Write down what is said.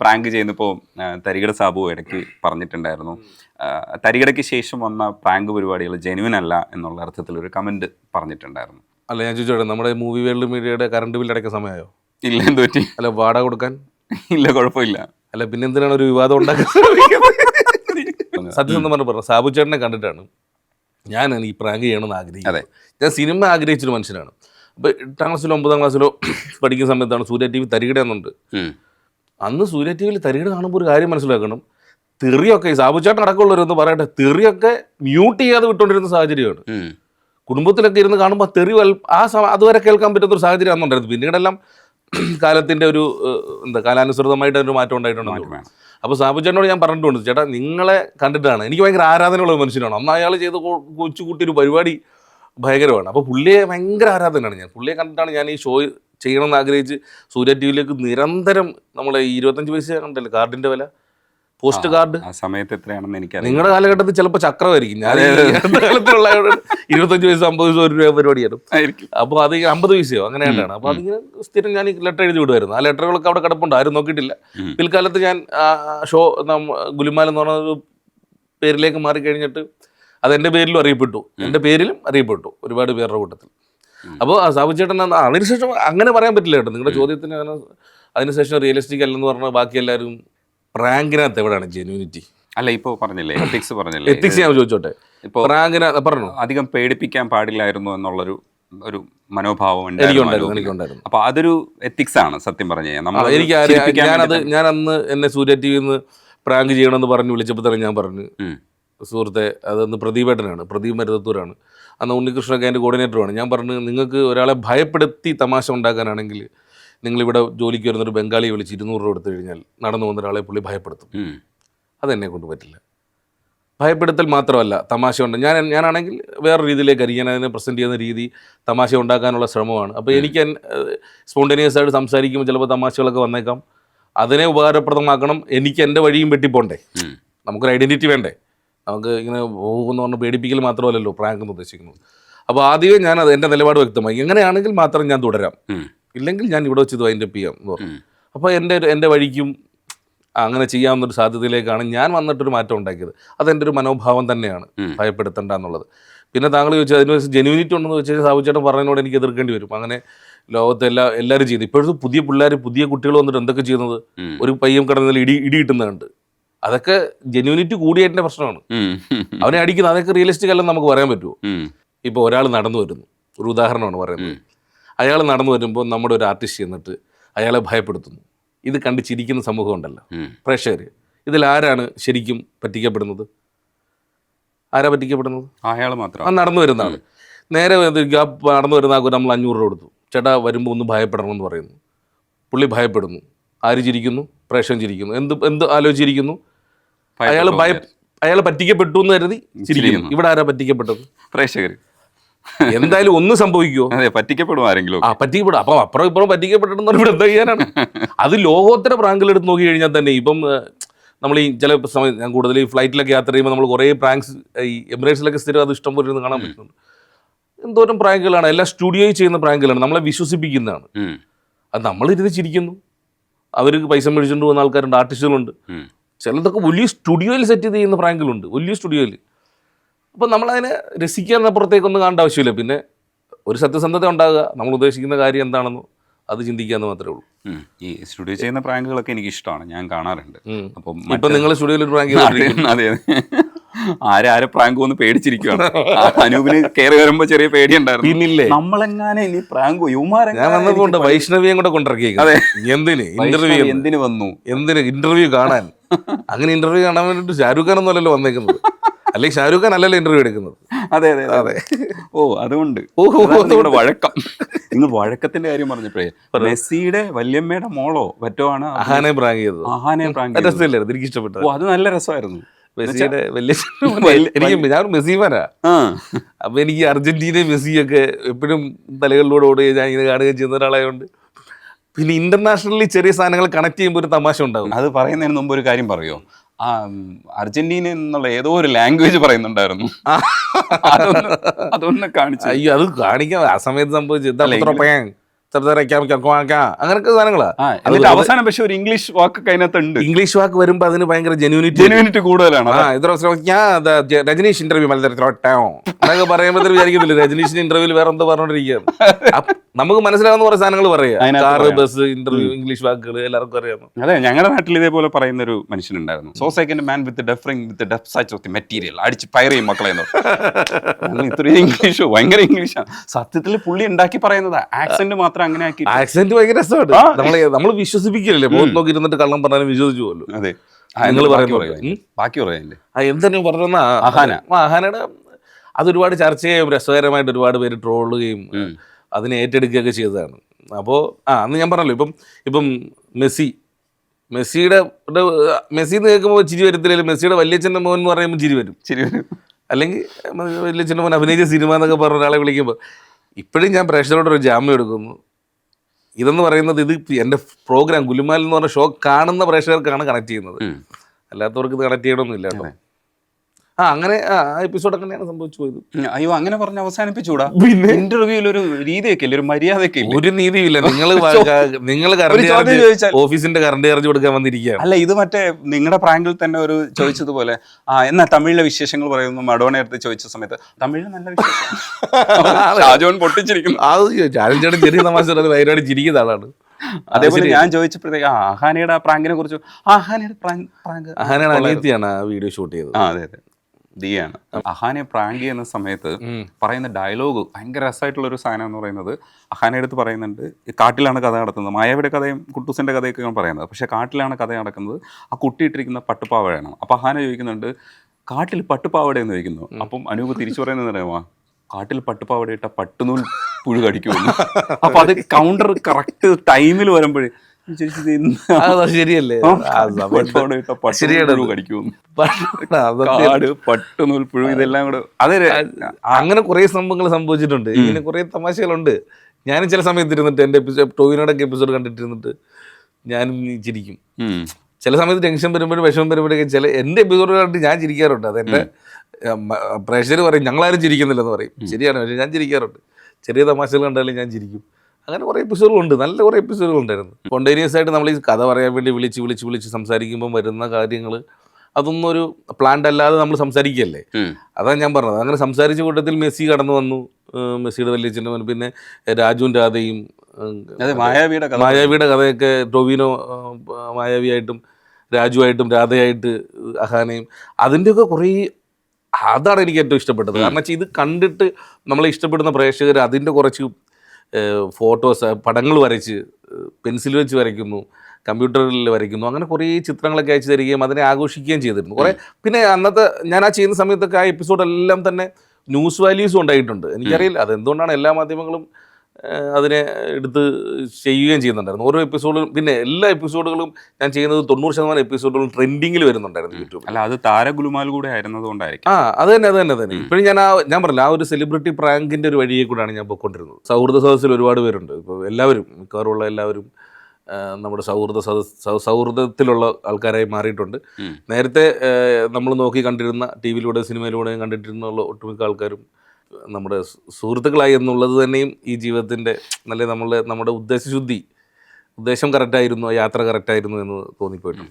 Prank ചെയ്യുന്നപ്പോൾ തരികട Sabu ഇടയ്ക്ക് പറഞ്ഞിട്ടുണ്ടായിരുന്നു. തരികടയ്ക്ക് ശേഷം വന്ന പ്രാങ്ക് പരിപാടികൾ ജെനുവിൻ അല്ല എന്നുള്ള അർത്ഥത്തിൽ ഒരു കമന്റ് പറഞ്ഞിട്ടുണ്ടായിരുന്നു. അല്ല ഞാൻ ചോദിച്ചോട്ടെ നമ്മുടെ മൂവി വേൾഡ് മീഡിയയുടെ കറണ്ട് ബില്ല് അടയ്ക്കാൻ സമയമായോ? ഇല്ല എന്ത് പറ്റി? അല്ല വാടക കൊടുക്കാൻ? ഇല്ല കുഴപ്പമില്ല. അല്ല പിന്നെ എന്തിനാണ് ഒരു വിവാദം ഉണ്ടാക്കാൻ സത്യം സത്യസന്ധം പറഞ്ഞു പറഞ്ഞു സാബു ചേട്ടനെ കണ്ടിട്ടാണ് ഞാൻ ഈ പ്രാങ്ക് ചെയ്യണമെന്ന് അതെ. ആഗ്രഹിക്കുന്നത് ഞാൻ സിനിമ ആഗ്രഹിച്ചൊരു മനുഷ്യനാണ്. അപ്പോൾ എട്ടാം ക്ലാസ്സിലോ ഒമ്പതാം ക്ലാസ്സിലോ പഠിക്കുന്ന സമയത്താണ് സൂര്യ ടി വി തരികിട എന്നുണ്ട്. ഉം. അന്ന് സൂര്യ ടി വിയിൽ തെറിയുടെ കാണുമ്പോൾ ഒരു കാര്യം മനസ്സിലാക്കണം. തെറിയൊക്കെ ഈ സാബുചേട്ടൻ അടക്കമുള്ളവരൊന്ന് പറയട്ടെ തെറിയൊക്കെ മ്യൂട്ട് ചെയ്യാതെ വിട്ടുകൊണ്ടിരുന്ന സാഹചര്യമാണ്. കുടുംബത്തിലൊക്കെ ഇരുന്ന് കാണുമ്പോൾ തെറി ആ സമ അതുവരെ കേൾക്കാൻ പറ്റുന്ന ഒരു സാഹചര്യം അന്നുണ്ടായിരുന്നു. പിന്നീടെല്ലാം കാലത്തിന്റെ ഒരു എന്താ കാലാനുസൃതമായിട്ട് ഒരു മാറ്റം ഉണ്ടായിട്ടുണ്ട് അപ്പോൾ സാബുചേട്ടനോട് ഞാൻ പറഞ്ഞിട്ടുണ്ട് ചേട്ടാ നിങ്ങളെ കണ്ടിട്ടാണ്. എനിക്ക് ഭയങ്കര ആരാധനയുള്ള മനുഷ്യനാണ്. അന്ന് അയാൾ ചെയ്ത കൊച്ചുകൂട്ടി ഒരു പരിപാടി ഭയങ്കരമാണ്. അപ്പോൾ പുള്ളിയെ ഭയങ്കര ആരാധനയാണ് ഞാൻ. പുള്ളിയെ കണ്ടിട്ടാണ് ഞാൻ ഈ ഷോ ചെയ്യണമെന്ന് ആഗ്രഹിച്ച് സൂര്യ ടി വിയിലേക്ക് നിരന്തരം നമ്മളെ ഈ ഇരുപത്തഞ്ച് പൈസ കണ്ടല്ലേ കാർഡിന്റെ വില? Post card? ആ സമയത്ത് എത്രയാണെന്ന് എനിക്ക് നിങ്ങളുടെ കാലഘട്ടത്തിൽ ചിലപ്പോൾ ചക്രമായിരിക്കും. ഞാൻ കാലത്തുള്ള ഇരുപത്തഞ്ച് വയസ്സ് അമ്പത് വയസ്സ് ഒരു രൂപ പരിപാടിയാണ് ആയിരിക്കും. അപ്പോൾ അത് അമ്പത് പൈസയോ? അങ്ങനെ ആയിട്ടാണ് അപ്പോൾ അതിങ്ങനെ സ്ഥിരം ഞാൻ ലെറ്റർ എഴുതി വിടുമായിരുന്നു ആ ലെറ്ററുകളൊക്കെ അവിടെ കിടപ്പുണ്ട്. ആരും നോക്കിയിട്ടില്ല. പിൽക്കാലത്ത് ഞാൻ ഷോ ഗുലിമാൽ എന്ന് പറഞ്ഞ പേരിലേക്ക് മാറി കഴിഞ്ഞിട്ട് അത് എന്റെ പേരിലും അറിയപ്പെട്ടു. എന്റെ പേരിലും അറിയപ്പെട്ടു ഒരുപാട് പേരുടെ കൂട്ടത്തിൽ. അപ്പോൾ സാബുചേട്ടൻ ചേട്ടൻ അതിനുശേഷം അങ്ങനെ പറയാൻ പറ്റില്ല കേട്ടോ. നിങ്ങളുടെ ചോദ്യത്തിന് അതിനുശേഷം റിയലിസ്റ്റിക് അല്ലെന്ന് പറഞ്ഞാൽ ബാക്കി എല്ലാവരും പ്രാങ്കിനകത്ത് എവിടെയാണ് ജെന്യൂനിറ്റി അല്ല ഇപ്പോ പറഞ്ഞില്ലേ? എത്തിക്സ് പറഞ്ഞില്ലേ? എത്തിക്സ് ഞാൻ ചോദിച്ചോട്ടെ. ഇപ്പോ പ്രാങ്കിന പറഞ്ഞു. അധികം പേടിപ്പിക്കാൻ പാടില്ലായിരുന്നു എന്നുള്ളൊരു ഒരു മനോഭാവം ഉണ്ടായിരുന്നു അപ്പൊ അതൊരു എത്തിക്സ് ആണ് സത്യം പറഞ്ഞു കഴിഞ്ഞാൽ. എനിക്ക് ഞാനത് ഞാൻ അന്ന് എന്നെ സൂര്യ ടി വിന്ന് പ്രാങ്ക് ചെയ്യണമെന്ന് പറഞ്ഞു വിളിച്ചപ്പോൾ തന്നെ ഞാൻ പറഞ്ഞു. സുഹൃത്തെ അതൊന്ന് പ്രദീപേട്ടനാണ് പ്രദീപ് മരുതത്തൂരാണ്. അന്ന് ഉണ്ണികൃഷ്ണൊക്കെ എന്റെ കോർഡിനേറ്ററുമാണ് ഞാൻ പറഞ്ഞു നിങ്ങൾക്ക് ഒരാളെ ഭയപ്പെടുത്തി തമാശ ഉണ്ടാക്കാനാണെങ്കിൽ നിങ്ങളിവിടെ ജോലിക്ക് വരുന്നൊരു ബംഗാളിയെ വിളിച്ച് ഇരുന്നൂറ് രൂപ എടുത്തു കഴിഞ്ഞാൽ നടന്നു വന്ന ഒരാളെ പുള്ളി ഭയപ്പെടുത്തും. അതെന്നെ കൊണ്ട് പറ്റില്ല. ഭയപ്പെടുത്തൽ മാത്രമല്ല തമാശ ഉണ്ട്. ഞാൻ ഞാനാണെങ്കിൽ വേറെ രീതിയിലേക്ക് ഞാൻ അതിനെ പ്രസന്റ് ചെയ്യുന്ന രീതി തമാശ ഉണ്ടാക്കാനുള്ള ശ്രമമാണ്. അപ്പോൾ എനിക്ക് സ്പോണ്ടേനിയസ് ആയിട്ട് സംസാരിക്കുമ്പോൾ ചിലപ്പോൾ തമാശകളൊക്കെ വന്നേക്കാം. അതിനെ ഉപകാരപ്രദമാക്കണം. എനിക്ക് എന്റെ വഴിയും വെട്ടിപ്പോണ്ടേ. നമുക്കൊരു ഐഡന്റിറ്റി വേണ്ടേ? നമുക്ക് ഇങ്ങനെ പോകുമെന്ന് പറഞ്ഞ് പേടിപ്പിക്കൽ മാത്രമല്ലല്ലോ പ്രാങ്ക് എന്ന് ഉദ്ദേശിക്കുന്നത്. അപ്പോൾ ആദ്യമേ ഞാൻ അത് എന്റെ നിലപാട് വ്യക്തമായി. എങ്ങനെയാണെങ്കിൽ മാത്രം ഞാൻ തുടരാം. ഇല്ലെങ്കിൽ ഞാൻ ഇവിടെ വെച്ച് ഇത് വൈൻഡപ്പ് ചെയ്യാം എന്ന് പറഞ്ഞു. അപ്പോൾ എന്റെ ഒരു- എന്റെ വഴിക്കും അങ്ങനെ ചെയ്യാവുന്നൊരു സാധ്യതയിലേക്കാണ് ഞാൻ വന്നിട്ടൊരു മാറ്റം ഉണ്ടാക്കിയത്. അതെന്റെ ഒരു മനോഭാവം തന്നെയാണ്. ഭയപ്പെടുത്തേണ്ട എന്നുള്ളത്. പിന്നെ താങ്കൾ ചോദിച്ചാൽ അതിന് ജെനുവിനിറ്റി ഉണ്ടെന്ന് വെച്ചാൽ സാബുചേട്ടൻ പറഞ്ഞതിനോട് എനിക്ക് എതിർക്കേണ്ടി വരും. അങ്ങനെ ലോകത്തെ എല്ലാ എല്ലാവരും ചെയ്തു ഇപ്പോഴത്തെ പുതിയ പിള്ളേർ പുതിയ കുട്ടികൾ വന്നിട്ട് എന്തൊക്കെ ചെയ്യുന്നത്? ഒരു പയ്യം കടന്നതിൽ ഇടി ഇടി കിട്ടുന്നുണ്ട് അതൊക്കെ ജെന്യൂനിറ്റി കൂടിയതിന്റെ പ്രശ്നമാണ്. അവനെ അടിക്കുന്നത് അതൊക്കെ റിയലിസ്റ്റിക് അല്ലെന്ന് നമുക്ക് പറയാൻ പറ്റുമോ? ഇപ്പോൾ ഒരാൾ നടന്നു വരുന്നു. ഒരു ഉദാഹരണമാണ് പറയുന്നത്. അയാൾ നടന്നു വരുമ്പോൾ നമ്മുടെ ഒരു ആർട്ടിസ്റ്റ് ചെന്നിട്ട് അയാളെ ഭയപ്പെടുത്തുന്നു. ഇത് കണ്ട് ചിരിക്കുന്ന സമൂഹം ഉണ്ടല്ലോ. പ്രേക്ഷകർ ഇതിൽ ആരാണ് ശരിക്കും പറ്റിക്കപ്പെടുന്നത്? ആരാ പറ്റിക്കപ്പെടുന്നത്? അയാൾ ആ മാത്രം. നടന്നു വരുന്ന ആൾ നേരെ ആ നടന്നു വരുന്ന ആൾക്ക് നമ്മൾ അഞ്ഞൂറ് രൂപ കൊടുത്തു. ചേട്ടാ വരുമ്പോൾ ഒന്ന് ഭയപ്പെടണമെന്ന് പറയുന്നു. പുള്ളി ഭയപ്പെടുന്നു. ആര് ചിരിക്കുന്നു? പ്രേക്ഷകൻ ചിരിക്കുന്നു. എന്ത് എന്ത് ആലോചിച്ചിരിക്കുന്നു? അയാൾ ഭയ അയാൾ പറ്റിക്കപ്പെട്ടു എന്ന് കരുതി ചിരിക്കുന്നു. ഇവിടെ ആരാ പറ്റിക്കപ്പെട്ടത്? പ്രേക്ഷകർ എന്തായാലും ഒന്ന് സംഭവിക്കുമോ അതെ പറ്റിക്കപ്പെടും ആരെങ്കിലും ആ പറ്റിക്കപ്പെടും. അപ്പം അപ്പുറം ഇപ്പുറം പറ്റിക്കപ്പെട്ടിട്ടുണ്ടെന്ന് ഇവിടെ എന്താ ചെയ്യാനാണ്. അത് ലോകോത്തര പ്രാങ്കുകൾ എടുത്ത് നോക്കി കഴിഞ്ഞാൽ തന്നെ ഇപ്പം നമ്മൾ ഈ ചില സമയം ഞാൻ കൂടുതൽ ഈ ഫ്ലൈറ്റിലൊക്കെ യാത്ര ചെയ്യുമ്പോൾ നമ്മൾ കുറേ പ്രാങ്ക്സ് ഈ എമിറേറ്റ്സിലൊക്കെ സ്ഥിരം അത് ഇഷ്ടം പോലെ ഇരുന്ന് കാണാൻ പറ്റുന്നുണ്ട്. എന്തോരം പ്രാങ്കുകളാണ് എല്ലാ സ്റ്റുഡിയോയിൽ ചെയ്യുന്ന പ്രാങ്കുകളാണ് നമ്മളെ വിശ്വസിപ്പിക്കുന്നതാണ്. അത് നമ്മളിരുന്ന് ചിരിക്കുന്നു. അവർക്ക് പൈസ മേടിച്ചുകൊണ്ട് പോകുന്ന ആൾക്കാരുണ്ട് ആർട്ടിസ്റ്റുകളുണ്ട്. ചിലതൊക്കെ വലിയ സ്റ്റുഡിയോയിൽ സെറ്റ് ചെയ്യുന്ന പ്രാങ്കുകളുണ്ട് വലിയ സ്റ്റുഡിയോയിൽ. അപ്പം നമ്മളതിനെ രസിക്കാനപ്പുറത്തേക്കൊന്നും കാണേണ്ട ആവശ്യമില്ല. പിന്നെ ഒരു സത്യസന്ധത ഉണ്ടാകുക നമ്മൾ ഉദ്ദേശിക്കുന്ന കാര്യം എന്താണെന്ന് അത് ചിന്തിക്കാന്ന് മാത്രമേ ഉള്ളൂ. ഈ സ്റ്റുഡിയോ ചെയ്യുന്ന പ്രാങ്കുകളൊക്കെ എനിക്ക് ഇഷ്ടമാണ് ഞാൻ കാണാറുണ്ട്. അപ്പം ഇപ്പം നിങ്ങൾ സ്റ്റുഡിയോയിൽ ഒരു പ്രാങ്ക് അതെ ആരാരെ ആരെ ആരെ പ്രാങ്ക് വന്ന് പേടിച്ചിരിക്കുകയാണ് അനൂപിന് കയറി വരുമ്പോ ചെറിയ പേടിയുണ്ടായിരുന്നു. പിന്നില്ലേ? നമ്മളെങ്ങാനെ ഇനി പ്രാങ്ക് ഞാൻ വന്നപ്പോ ഉണ്ട് വൈഷ്ണവിയും കൂടെ കൊണ്ടിറക്കി അതെ. എന്തിന്? ഇന്റർവ്യൂ എന്തിന് വന്നു? എന്തിന്? ഇന്റർവ്യൂ കാണാൻ. അങ്ങനെ ഇന്റർവ്യൂ കാണാൻ വേണ്ടിട്ട് ഷാരൂഖ് ഖാൻ ഒന്നുമല്ലല്ലോ വന്നേക്കുന്നത്. അല്ലെങ്കിൽ ഷാരൂഖ് ഖാൻ അല്ലല്ലോ ഇന്റർവ്യൂ എടുക്കുന്നത്. അതെ അതെ അതെ. ഓ അതുകൊണ്ട്. ഓഹോടെ ഓ, വഴക്കം. നിങ്ങൾ വഴക്കത്തിന്റെ കാര്യം പറഞ്ഞപ്പോഴേ മെസ്സിയുടെ വല്യമ്മയുടെ മോളോ മറ്റോ ആണ് അഹാനെ പ്രാങ്ക് ചെയ്തത് ആഹാനെ പ്രാങ്ക് രസമില്ലായിരുന്നു എനിക്ക് ഇഷ്ടപ്പെട്ടത്. ഓ അത് നല്ല രസമായിരുന്നു. മെസ്സിയുടെ വലിയ എനിക്ക് ഞാൻ മെസ്സി ഫാനാ അപ്പൊ എനിക്ക് അർജന്റീനയും മെസ്സിയൊക്കെ എപ്പോഴും തലകളിലൂടെ ഓടുകയും ഞാൻ ഇങ്ങനെ കാണുകയും ചെയ്യുന്ന ഒരാളായതുകൊണ്ട് പിന്നെ ഇന്റർനാഷണലി ചെറിയ സാധനങ്ങൾ കണക്ട് ചെയ്യുമ്പോൾ ഒരു തമാശ ഉണ്ടാവും. അത് പറയുന്നതിന് മുമ്പ് ഒരു കാര്യം പറയുമോ ആ അർജന്റീന എന്നുള്ള ഏതോ ഒരു ലാംഗ്വേജ് പറയുന്നുണ്ടായിരുന്നു. അതൊന്ന് കാണിച്ചു അയ്യോ അത് കാണിക്കാൻ ആ സമയത്ത് സംഭവിച്ചു അങ്ങനൊക്കെ സാധനങ്ങളാ. ആ എന്നിട്ട് അവസാനം പക്ഷെ ഒരു ഇംഗ്ലീഷ് വാക്ക് അതിനകത്ത് ഉണ്ട് ഇംഗ്ലീഷ് വാക്ക് വരുമ്പോ അതിന് ഭയങ്കര ജെന്യൂനിറ്റി ജെനുവിനിറ്റി കൂടുതലാണ് ഞാൻ രജനീഷ് ഇന്റർവ്യൂ മത്സരത്തിലോട്ടോ എന്നൊക്കെ പറയുമ്പോൾ വിചാരിക്കുന്നില്ല രജനീഷിന്റെ ഇന്റർവ്യൂവിൽ വേറെ എന്തോ പറഞ്ഞോണ്ടിരിക്കുകയാണ്. നമുക്ക് മനസ്സിലാവുന്ന കുറെ സാധനങ്ങൾ പറയാം. കാറ് ബസ് ഇന്റർവ്യൂ ഇംഗ്ലീഷ് വാക്കുകൾ എല്ലാവർക്കും അറിയാം. അതെ ഞങ്ങളുടെ നാട്ടിൽ ഇതേപോലെ പറയുന്ന ഒരു മനുഷ്യനുണ്ടായിരുന്നു so second man with differing with deaf such of the material അടിച്ച് പയർ ചെയ്യും മക്കളെ ഇത്രയും ഇംഗ്ലീഷ് ഭയങ്കര ഇംഗ്ലീഷാണ് സത്യത്തിൽ പുള്ളി ഉണ്ടാക്കി പറയുന്നതാ. ആക്സെന്റ് മാത്രം അങ്ങനെ ആക്കി ആക്സിഡന്റ് ഭയങ്കര രസമാണ്. നമ്മളെ നമ്മൾ വിശ്വസിപ്പിക്കില്ലേ മുഖത്ത് നോക്കി ഇരുന്നിട്ട് കള്ളം പറഞ്ഞാലും വിശ്വസിച്ചു പോലും അതെ നിങ്ങൾ പറയുന്നത്. പറയാം? ബാക്കി പറയാനില്ലേ? ആ എന്തെങ്കിലും പറഞ്ഞ അഹാന. അഹാനയുടെ അത് ഒരുപാട് ചർച്ച ചെയ്യുകയും രസകരമായിട്ട് ഒരുപാട് പേര് ട്രോളുകയും അതിനെ ഏറ്റെടുക്കുകയൊക്കെ ചെയ്തതാണ്. അപ്പോൾ ആ അന്ന് ഞാൻ പറഞ്ഞല്ലോ ഇപ്പം ഇപ്പം മെസ്സി മെസ്സിയുടെ മെസ്സി എന്ന് കേൾക്കുമ്പോൾ ചിരി വരത്തില്ല മെസ്സിയുടെ വല്യച്ഛന്റെ മോൻ എന്ന് പറയുമ്പോൾ ചിരി വരും. ചിരി വരും. അല്ലെങ്കിൽ വല്യച്ഛന്റെ മോൻ അഭിനയിച്ച സിനിമ എന്നൊക്കെ പറഞ്ഞ ഒരാളെ വിളിക്കുമ്പോൾ ഇപ്പോഴും ഞാൻ പ്രേക്ഷകരോട് ഒരു ജാമ്യം എടുക്കുന്നു. ഇതെന്ന് പറയുന്നത് ഇത് എന്റെ പ്രോഗ്രാം ഗുലുമാൽ എന്ന് പറഞ്ഞ ഷോ കാണുന്ന പ്രേക്ഷകർക്കാണ് കണക്ട് ചെയ്യുന്നത്. അല്ലാത്തവർക്ക് ഇത് കണക്ട് ചെയ്യണമെന്നില്ല കേട്ടോ. ആ അങ്ങനെ ആ എപ്പിസോഡ് അങ്ങനെയാണ് സംഭവിച്ചു പോയത്. അയ്യോ അങ്ങനെ പറഞ്ഞ അവസാനിപ്പിച്ചൂടാ പിന്നെ? ഇന്റർവ്യൂവിൽ ഒരു രീതിയൊക്കെ ഇല്ല ഒരു മര്യാദയൊക്കെ ഇല്ല. ഒരു നീതിയില്ല നിങ്ങൾ നിങ്ങൾ ഓഫീസിന്റെ കറണ്ട് ചാർജ് കൊടുക്കാൻ വന്നിരിക്കുകയാണ്. അല്ല ഇത് മറ്റേ നിങ്ങളുടെ പ്രാങ്കിൽ തന്നെ ഒരു ചോദിച്ചതുപോലെ ആ എന്നാ തമിഴിലെ വിശേഷങ്ങൾ പറയുന്നു മഡോണ എടുത്ത് ചോദിച്ച സമയത്ത് തമിഴിൽ നല്ല വിശേഷം. ഷാജോൻ പൊട്ടിച്ചിരിക്കുന്നു. അത് ചാരൻ ചേട്ടൻ ചെറിയ തമാശ വയനാട് ചിരിക്കുന്ന ആളാണ്. അതേപോലെ ഞാൻ ചോദിച്ചപ്പോഴത്തേക്ക് ആഹാനയുടെ അഹാനയുടെ ആ പ്രാങ്കിനെ കുറിച്ച് ആ അഹാനയുടെ പ്രാങ്ക് അങ്ങനെ അനിയത്തിയാണ് ആ വീഡിയോ ഷൂട്ട് ചെയ്തത്. ആ അതെ അതെ. ദിയാണ് അഹാനെ പ്രാങ്ക് ചെയ്യുന്ന സമയത്ത് പറയുന്ന ഡയലോഗ് ഭയങ്കര രസമായിട്ടുള്ള ഒരു സാധനം എന്ന് പറയുന്നത്. അഹാനെ എടുത്ത് പറയുന്നുണ്ട് കാട്ടിലാണ് കഥ നടത്തുന്നത്. മായാവിയുടെ കഥയും കുട്ടൂസിന്റെ കഥയൊക്കെയാണ് പറയുന്നത്. പക്ഷെ കാട്ടിലാണ് കഥ നടക്കുന്നത്. ആ കുട്ടി ഇട്ടിരിക്കുന്ന പട്ടുപാവടയാണ് അപ്പൊ അഹാന ചോദിക്കുന്നുണ്ട് കാട്ടിൽ പട്ടുപാവട എന്ന് ചോദിക്കുന്നു. അപ്പം അനൂപ് തിരിച്ചു പറയുന്നത് അറിയാമോ? കാട്ടിൽ പട്ടുപാവട ഇട്ട പട്ടുനൂൽ പുഴു കടിക്കുമെന്ന് അപ്പൊ അത് കൗണ്ടർ കറക്റ്റ് ടൈമിൽ വരുമ്പോഴേ ശരിയല്ലേ? ഇതെല്ലാം കൂടെ. അതെ അങ്ങനെ കുറെ സംഭവങ്ങൾ സംഭവിച്ചിട്ടുണ്ട്. ഇങ്ങനെ കുറെ തമാശകളുണ്ട്. ഞാൻ ചില സമയത്ത് ഇരുന്നിട്ട് എന്റെ എപ്പിസോഡ് ടോവിനോടൊക്കെ എപ്പിസോഡ് കണ്ടിട്ടിരുന്നിട്ട് ഞാനും ചിരിക്കും. ചില സമയത്ത് ടെൻഷൻ വരുമ്പോഴും വിഷമം വരുമ്പോഴൊക്കെ ചില എന്റെ എപ്പിസോഡ് കണ്ടിട്ട് ഞാൻ ചിരിക്കാറുണ്ട്. അതെന്റെ പ്രേക്ഷകർ പറയും ഞങ്ങളാരും ചിരിക്കുന്നില്ലെന്ന് പറയും. ശരിയാണ് പക്ഷേ ഞാൻ ചിരിക്കാറുണ്ട്. ചെറിയ തമാശകൾ കണ്ടാലും ഞാൻ ചിരിക്കും. അങ്ങനെ കുറേ എപ്പിസോഡുകളുണ്ട് നല്ല കുറേ എപ്പിസോഡുകളുണ്ടായിരുന്നു സ്പോണ്ടേനിയസ് ആയിട്ട് നമ്മൾ ഈ കഥ പറയാൻ വേണ്ടി വിളിച്ച് വിളിച്ച് വിളിച്ച് സംസാരിക്കുമ്പോൾ വരുന്ന കാര്യങ്ങൾ അതൊന്നും ഒരു പ്ലാൻഡ് അല്ലാതെ നമ്മൾ സംസാരിക്കുകയല്ലേ. അതാണ് ഞാൻ പറഞ്ഞത്. അങ്ങനെ സംസാരിച്ച കൂട്ടത്തിൽ മെസ്സി കടന്നു വന്നു. മെസ്സിയുടെ വലിയച്ഛന്റെ മോൻ. പിന്നെ രാജുവും രാധയും മായാവിയുടെ മായാവിയുടെ കഥയൊക്കെ ടൊവിനോ മായാവിയായിട്ടും രാജുവായിട്ടും രാധയായിട്ട് അഹാനയും അതിന്റെയൊക്കെ കുറേ അതാണ് എനിക്ക് ഏറ്റവും ഇഷ്ടപ്പെട്ടത്. കാരണം വെച്ചാൽ ഇത് കണ്ടിട്ട് നമ്മളെ ഇഷ്ടപ്പെടുന്ന പ്രേക്ഷകർ അതിന്റെ കുറച്ച് ഫോട്ടോസ് പടങ്ങൾ വരച്ച് പെൻസിൽ വെച്ച് വരയ്ക്കുന്നു കമ്പ്യൂട്ടറിൽ വരയ്ക്കുന്നു അങ്ങനെ കുറേ ചിത്രങ്ങളൊക്കെ അയച്ചു തരികയും അതിനെ ആഘോഷിക്കുകയും ചെയ്തിരുന്നു. കുറേ പിന്നെ അന്നത്തെ ഞാൻ ആ ചെയ്യുന്ന സമയത്തൊക്കെ ആ എപ്പിസോഡെല്ലാം തന്നെ ന്യൂസ് വാല്യൂസും ഉണ്ടായിട്ടുണ്ട്. എനിക്കറിയില്ല അതെന്തുകൊണ്ടാണ് എല്ലാ മാധ്യമങ്ങളും അതിനെ എടുത്ത് ചെയ്യുകയും ചെയ്യുന്നുണ്ടായിരുന്നു. ഓരോ എപ്പിസോഡും പിന്നെ എല്ലാ എപ്പിസോഡുകളും ഞാൻ ചെയ്യുന്നത് തൊണ്ണൂറ് ശതമാനം എപ്പിസോഡുകളും ട്രെൻഡിങ്ങിൽ വരുന്നുണ്ടായിരുന്നു യൂട്യൂബ് അല്ല അത് താരഗുലുമാൽ കൂടെ ആയിരുന്നതുകൊണ്ടായിരിക്കും ആ അത് തന്നെ അത് തന്നെ തന്നെ. ഇപ്പോഴും ഞാൻ ആ ഞാൻ പറഞ്ഞില്ല ആ ഒരു സെലിബ്രിറ്റി പ്രാങ്കിന്റെ ഒരു വഴിയെ കൂടാണ് ഞാൻ പോയിക്കൊണ്ടിരുന്നത്. സൗഹൃദ സദസ്സിൽ ഒരുപാട് പേരുണ്ട്. ഇപ്പോൾ എല്ലാവരും മിക്കവാറുള്ള എല്ലാവരും നമ്മുടെ സൗഹൃദ സദസ് സൗഹൃദത്തിലുള്ള ആൾക്കാരായി മാറിയിട്ടുണ്ട്. നേരത്തെ നമ്മൾ നോക്കി കണ്ടിരുന്ന ടി വിയിലൂടെ സിനിമയിലൂടെയും കണ്ടിട്ടിരുന്നുള്ള ഒട്ടുമിക്ക ആൾക്കാരും നമ്മുടെ സുഹൃത്തുക്കളായി എന്നുള്ളത് തന്നെയും ഈ ജീവിതത്തിന്റെ നല്ല നമ്മളുടെ നമ്മുടെ ഉദ്ദേശശുദ്ധി ഉദ്ദേശം കറക്റ്റായിരുന്നു യാത്ര കറക്റ്റായിരുന്നു എന്ന് തോന്നിപ്പോയിട്ടുണ്ട്.